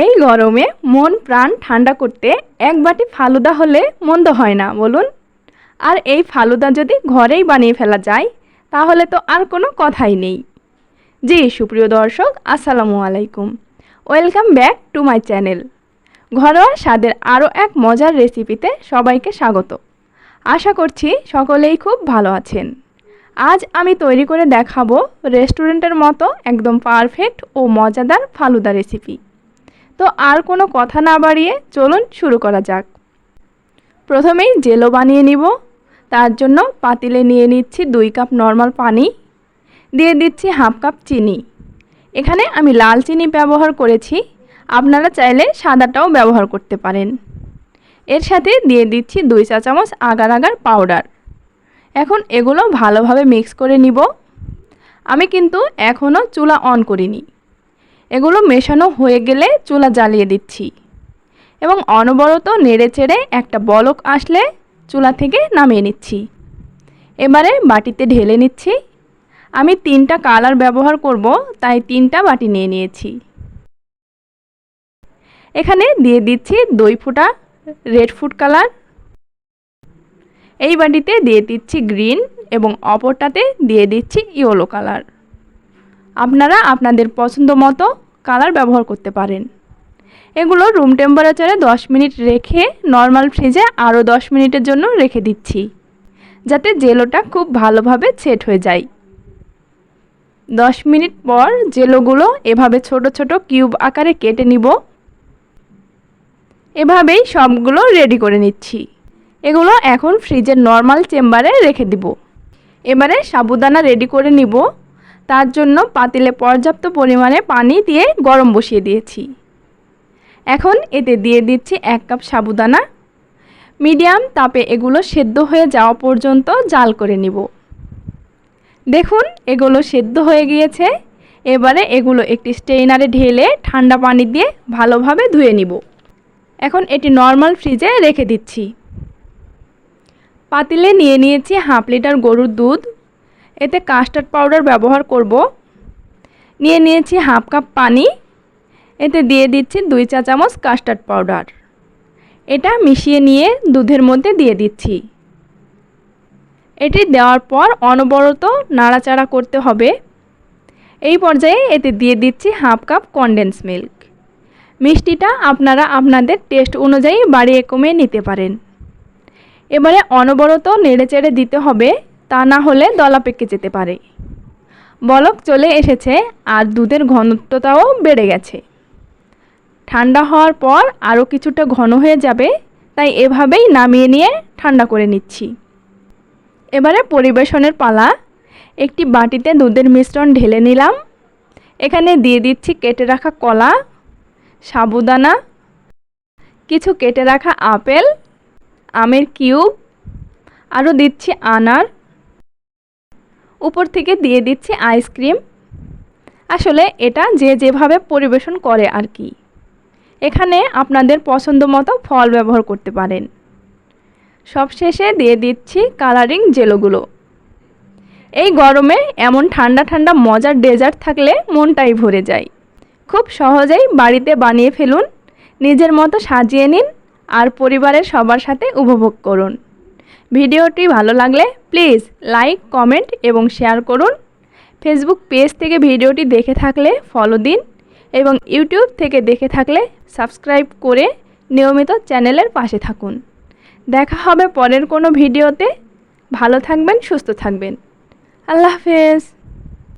এই গরমে মন প্রাণ ঠান্ডা করতে এক বাটি ফালুদা হলে মন্দ হয় না, বলুন। আর এই ফালুদা যদি ঘরেই বানিয়ে ফেলা যায়, তাহলে তো আর কোনো কথাই নেই। জি, সুপ্রিয় দর্শক, আসসালামু আলাইকুম। Welcome back to my channel. ঘরোয়া স্বাদের আরও এক মজার রেসিপিতে সবাইকে স্বাগত। আশা করছি সকলেই খুব ভালো আছেন। আজ আমি তৈরি করে দেখাবো রেস্টুরেন্টের মতো একদম পারফেক্ট ও মজাদার ফালুদা রেসিপি। তো আর কোনো কথা না বাড়িয়ে চলুন শুরু করা যাক। প্রথমেই জেলো বানিয়ে নিব। তার জন্য পাতিলে নিয়ে নিচ্ছি দুই কাপ নর্মাল পানি, দিয়ে দিচ্ছি হাফ কাপ চিনি। এখানে আমি লাল চিনি ব্যবহার করেছি। আপনারা চাইলে সাদাটাও ব্যবহার করতে পারেন। এর সাথে দিয়ে দিচ্ছি দুই চা চামচ আগার আগার পাউডার। এখন এগুলো ভালোভাবে মিক্স করে নিব। আমি কিন্তু এখনও চুলা অন করিনি। এগুলো মেশানো হয়ে গেলে চুলা জ্বালিয়ে দিচ্ছি। এবং অনবরত নেড়ে চেড়ে একটা বলক আসলে চুলা থেকে নামিয়ে নিচ্ছি। এবারে বাটিতে ঢেলে নিচ্ছি। আমি তিনটা কালার ব্যবহার করব, তাই তিনটা বাটি নিয়ে নিয়েছি। এখানে দিয়ে দিচ্ছি দই ফুটা রেড ফুড কালার। এই বাটিতে দিয়ে দিচ্ছি গ্রিন এবং অপরটাতে দিয়ে দিচ্ছি ইয়েলো কালার। আপনারা আপনাদের পছন্দ মতো কালার ব্যবহার করতে পারেন। এগুলো রুম টেম্পারেচারে 10 মিনিট রেখে নর্মাল ফ্রিজে আরও 10 মিনিটের জন্য রেখে দিচ্ছি, যাতে জেলোটা খুব ভালোভাবে সেট হয়ে যায়। 10 মিনিট পর জেলোগুলো এভাবে ছোট ছোট কিউব আকারে কেটে নিব। এভাবেই সবগুলো রেডি করে নিচ্ছি। এগুলো এখন ফ্রিজের নর্মাল চেম্বারে রেখে দিব। এবারে সাবুদানা রেডি করে নিব। তার জন্য পাতিলে পর্যাপ্ত পরিমাণে পানি দিয়ে গরম বসিয়ে দিয়েছি। এখন এতে দিয়ে দিচ্ছি এক কাপ সাবুদানা। মিডিয়াম তাপে এগুলো সেদ্ধ হয়ে যাওয়া পর্যন্ত জাল করে নিব। দেখুন, এগুলো সেদ্ধ হয়ে গিয়েছে। এবারে এগুলো একটি স্টেইনারে ঢেলে ঠান্ডা পানি দিয়ে ভালোভাবে ধুয়ে নিব। এখন এটি নর্মাল ফ্রিজে রেখে দিচ্ছি। পাতিলে নিয়ে নিয়েছি হাফ লিটার গরুর দুধ। এতে কাস্টার্ড পাউডার ব্যবহার করব। নিয়ে নিয়েছি হাফ কাপ পানি। এতে দিয়ে দিচ্ছি দুই চা চামচ কাস্টার্ড পাউডার এটা মিশিয়ে নিয়ে দুধের মধ্যে দিয়ে দিচ্ছি। এটি দেওয়ার পর অনবরত নাড়াচাড়া করতে হবে। এই পর্যায়ে এতে দিয়ে দিচ্ছি হাফ কাপ কনডেন্স মিল্ক মিষ্টিটা আপনারা আপনাদের টেস্ট অনুযায়ী বাড়িয়ে কমিয়ে নিতে পারেন। এবারে অনবরত নেড়েচেড়ে দিতে হবে। তা না হলে দলা পেকে যেতে পারে। বলক চলে এসেছে আর দুধের ঘনত্বটাও বেড়ে গেছে। ঠান্ডা হওয়ার পর আরও কিছুটা ঘন হয়ে যাবে, তাই এভাবেই নামিয়ে নিয়ে ঠান্ডা করে নিচ্ছি। এবারে পরিবেশনের পালা। একটি বাটিতে দুধের মিশ্রণ ঢেলে নিলাম। এখানে দিয়ে দিচ্ছি কেটে রাখা কলা, সাবুদানা, কিছু কেটে রাখা আপেল, আমের কিউব আরও দিচ্ছি আনার উপর থেকে দিয়ে দিচ্ছি আইসক্রিম আসলে এটা যে যেভাবে পরিবেশন করে আর কি। এখানে আপনাদের পছন্দ মতো ফল ব্যবহার করতে পারেন। সবশেষে দিয়ে দিচ্ছি কালারিং জেলোগুলো। এই গরমে এমন ঠান্ডা ঠান্ডা মজার ডেজার্ট থাকলে মনটাই ভরে যায়। খুব সহজেই বাড়িতে বানিয়ে ফেলুন, নিজের মতো সাজিয়ে নিন আর পরিবারের সবার সাথে উপভোগ করুন। ভিডিওটি ভালো লাগলে প্লিজ লাইক, কমেন্ট এবং শেয়ার করুন। ফেসবুক পেজ থেকে ভিডিওটি দেখে থাকলে ফলো দিন এবং ইউটিউব থেকে দেখে থাকলে সাবস্ক্রাইব করে নিয়মিত চ্যানেলের পাশে থাকুন। দেখা হবে পরের কোনো ভিডিওতে। ভালো থাকবেন, সুস্থ থাকবেন। আল্লাহ হাফেজ।